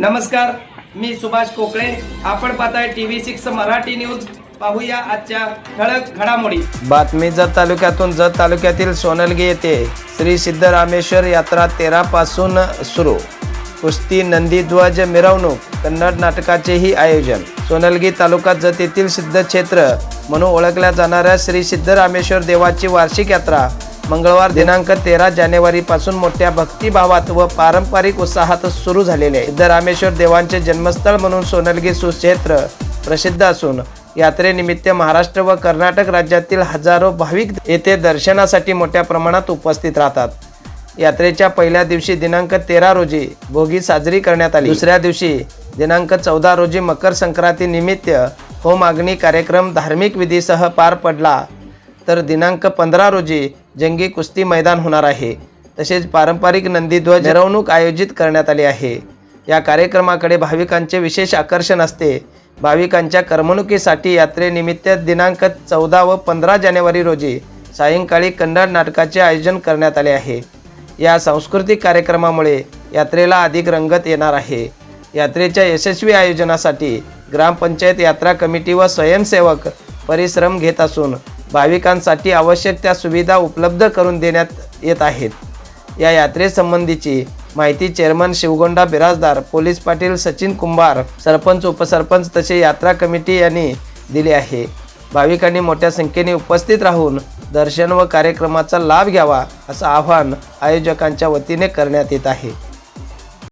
नमस्कार मी सुभाष कोकळे आपण पाहताय टीव्ही सिक्स मराठी न्यूज. पाहूया आजच्या ठळक घडामोडी. बातमी जत तालुक्यातून जत तालुक्यातील सोनलगी येथे श्री सिद्धरामेश्वर यात्रा तेरा पासून सुरू. कुस्ती नंदीध्वज मिरवणूक कन्नड नाटकाचेही आयोजन. सोनलगी तालुका जत येथील सिद्ध क्षेत्र म्हणून ओळखल्या जाणाऱ्या श्री सिद्धरामेश्वर देवाची वार्षिक यात्रा मंगळवार दिनांक तेरा जानेवारी पासून मोठ्या भक्तिभावात व पारंपरिक उत्साहात सुरू झालेले आहे. सिद्धरामेश्वर देवांचे जन्मस्थळ म्हणून सोनलगी सुक्षेत्र प्रसिद्ध असून यात्रेनिमित्त महाराष्ट्र व कर्नाटक राज्यातील हजारो भाविक येथे दर्शनासाठी मोठ्या प्रमाणात उपस्थित राहतात. यात्रेच्या पहिल्या दिवशी दिनांक तेरा रोजी भोगी साजरी करण्यात आली. दुसऱ्या दिवशी दिनांक चौदा रोजी मकर संक्रांती निमित्त होम अग्नी कार्यक्रम धार्मिक विधीसह पार पडला. तर दिनांक पंधरा रोजी जंगी कुस्ती मैदान होणार आहे. तसेच पारंपरिक नंदीध्वज मिरवणूक आयोजित करण्यात आली आहे. या कार्यक्रमाकडे भाविकांचे विशेष आकर्षण असते. भाविकांच्या करमणुकीसाठी यात्रेनिमित्त दिनांक चौदा व पंधरा जानेवारी रोजी सायंकाळी कन्नड नाटकाचे आयोजन करण्यात आले आहे. या सांस्कृतिक कार्यक्रमामुळे यात्रेला अधिक रंगत येणार आहे. यात्रेच्या यशस्वी आयोजनासाठी ग्रामपंचायत यात्रा कमिटी व स्वयंसेवक परिश्रम घेत असून भाविकांसाठी आवश्यक त्या सुविधा उपलब्ध करून देण्यात येत आहेत. या यात्रेसंबंधीची माहिती चेअरमन शिवगोंडा बिराजदार पोलीस पाटील सचिन कुंभार सरपंच उपसरपंच तसे यात्रा कमिटी यांनी दिली आहे. भाविकांनी मोठ्या संख्येने उपस्थित राहून दर्शन व कार्यक्रमाचा लाभ घ्यावा असं आवाहन आयोजकांच्या वतीने करण्यात येत आहे.